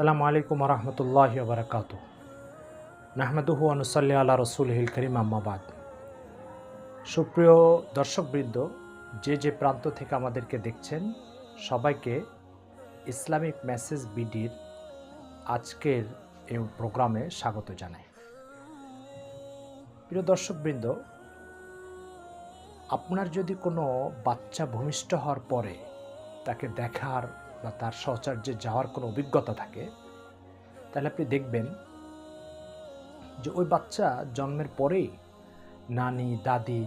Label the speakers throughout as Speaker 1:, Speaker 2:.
Speaker 1: সালামু আলাইকুম রহমতুল্লাহ বারকাত নাহমেদুহু আনুসাল্লি আল্লাহ রসুল হিল করিম আম্মাবাদ সুপ্রিয় দর্শকবৃন্দ, যে যে প্রান্ত থেকে আমাদেরকে দেখছেন, সবাইকে ইসলামিক মেসেজ বিডির আজকের এই প্রোগ্রামে স্বাগত জানাই। প্রিয় দর্শকবৃন্দ, আপনার যদি কোনো বাচ্চা ভূমিষ্ঠ হওয়ার পরে তাকে দেখার বা তার সহচর্যে যাওয়ার কোনো অভিজ্ঞতা থাকে, তাহলে আপনি দেখবেন যে ওই বাচ্চা জন্মের পরেই নানি, দাদি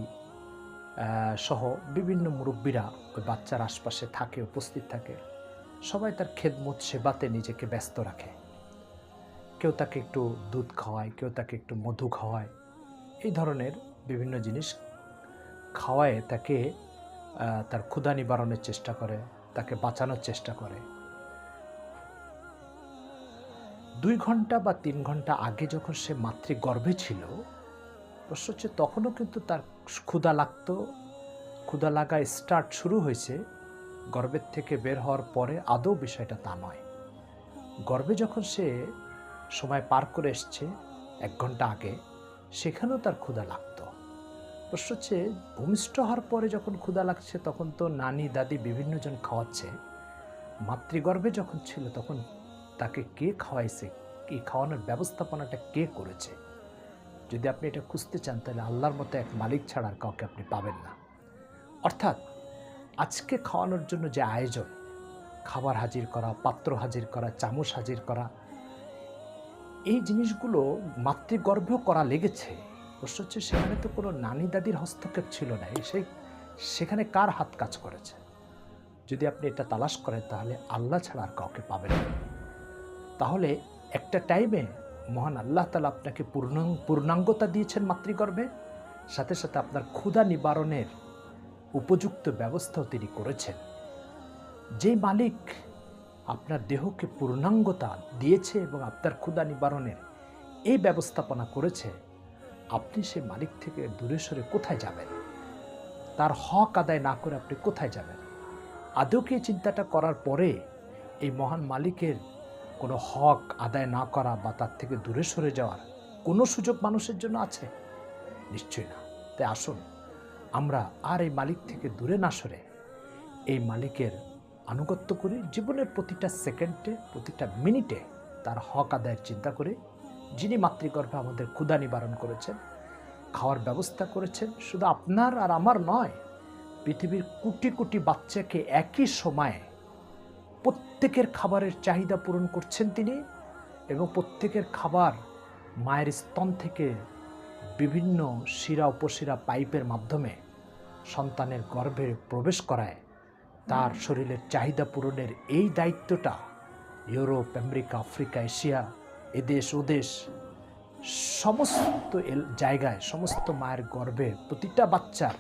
Speaker 1: সহ বিভিন্ন মুরব্বীরা ওই বাচ্চার আশপাশে থাকে, উপস্থিত থাকে। সবাই তার খেদমত, সেবাতে নিজেকে ব্যস্ত রাখে। কেউ তাকে একটু দুধ খাওয়ায়, কেউ তাকে একটু মধু খাওয়ায়। এই ধরনের বিভিন্ন জিনিস খাওয়ায় তাকে তার ক্ষুধা নিবারণের চেষ্টা করে। তাকে বাঁচানোর চেষ্টা করে। দুই ঘণ্টা বা তিন ঘণ্টা আগে যখন সে মাতৃ মাতৃগর্ভে ছিল, অবশ্য হচ্ছে তখনও কিন্তু তার ক্ষুধা লাগতো। ক্ষুধা লাগা স্টার্ট শুরু হয়েছে, গর্ভের থেকে বের হওয়ার পরে আদৌ বিষয়টা তা নয়। গর্ভে যখন সে সময় পার করে এসছে, এক ঘণ্টা আগে, সেখানেও তার ক্ষুধা লাগতো। অবশ্য হচ্ছে, ভূমিষ্ঠ হওয়ার পরে যখন ক্ষুধা লাগছে, তখন তো নানি, দাদি বিভিন্ন জন খাওয়াচ্ছে। মাতৃগর্ভে যখন ছিল, তখন তাকে কে খাওয়াইছে? এই খাওয়ানোর ব্যবস্থাপনাটা কে করেছে? যদি আপনি এটা খুঁজতে চান, তাহলে আল্লাহর মতো এক মালিক ছাড়া আর কাউকে আপনি পাবেন না। অর্থাৎ, আজকে খাওয়ানোর জন্য যে আয়োজন, খাবার হাজির করা, পাত্র হাজির করা, চামচ হাজির করা, এই জিনিসগুলো মাতৃগর্ভেও করা লেগেছে। অবশ্য হচ্ছে, সেখানে তো কোনো নানি দাদির হস্তক্ষেপ ছিল না। সেই সেখানে কার হাত কাজ করেছে? যদি আপনি এটা তালাশ করেন, তাহলে আল্লাহ ছাড়া আর কাউকে পাবেন না। তাহলে একটা টাইমে মহান আল্লাহ তালা আপনাকে পূর্ণাং পূর্ণাঙ্গতা দিয়েছেন মাতৃগর্ভে। সাথে সাথে আপনার ক্ষুধা নিবারণের উপযুক্ত ব্যবস্থাও তিনি করেছেন। যে মালিক আপনার দেহকে পূর্ণাঙ্গতা দিয়েছে এবং আপনার ক্ষুধা নিবারণের এই ব্যবস্থাপনা করেছে আপনি সে মালিক থেকে দূরে সরে কোথায় যাবেন? তার হক আদায় না করে আপনি কোথায় যাবেন? আদৌ কি চিন্তাটা করার পরে এই মহান মালিকের কোনো হক আদায় না করা বা তার থেকে দূরে সরে যাওয়ার কোনো সুযোগ মানুষের জন্য আছে? নিশ্চয়ই না। তাই আসুন, আমরা আর এই মালিক থেকে দূরে না সরে এই মালিকের আনুগত্য করি। জীবনের প্রতিটা সেকেন্ডে, প্রতিটা মিনিটে তার হক আদায়ের চিন্তা করে যিনি মাতৃগর্ভে আমাদের ক্ষুধা নিবারণ করেছেন, খাওয়ার ব্যবস্থা করেছেন, শুধু আপনার আর আমার নয়, পৃথিবীর কোটি কোটি বাচ্চাকে একই সময়ে প্রত্যেকের খাবারের চাহিদা পূরণ করছেন তিনি এবং প্রত্যেকের খাবার মায়ের স্তন থেকে বিভিন্ন শিরা, উপশিরা, পাইপের মাধ্যমে সন্তানের গর্ভে প্রবেশ করায়। তার শরীরের চাহিদা পূরণের এই দায়িত্বটা ইউরোপ, আমেরিকা, আফ্রিকা, এশিয়া এদেশ ওদেশ সমস্ত জায়গায় সমস্ত মায়ের গর্ভে প্রতিটা বাচ্চার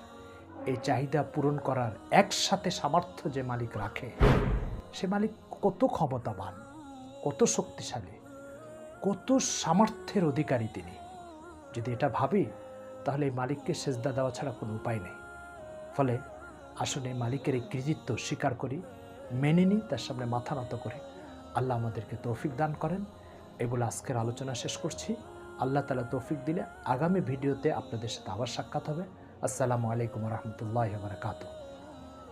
Speaker 1: এই চাহিদা পূরণ করার একসাথে সামর্থ্য যে মালিক রাখে, সে মালিক কত ক্ষমতাবান, কত শক্তিশালী, কত সামর্থ্যের অধিকারী তিনি। যদি এটা ভাবি, তাহলে এই মালিককে সেজদা দেওয়া ছাড়া কোনো উপায় নেই। ফলে আসলে এই মালিকের এই কৃতিত্ব স্বীকার করি, মেনে নিই, তার সামনে মাথা নত করে। আল্লাহ আমাদেরকে তৌফিক দান করেন। এই বলে আজকের আলোচনা শেষ করছি। আল্লাহ তালা তৌফিক দিলে আগামী ভিডিওতে আপনাদের সাথে আবার সাক্ষাৎ হবে। আসসালামু আলাইকুম রহমতুল্লাহ বারকাতুহ।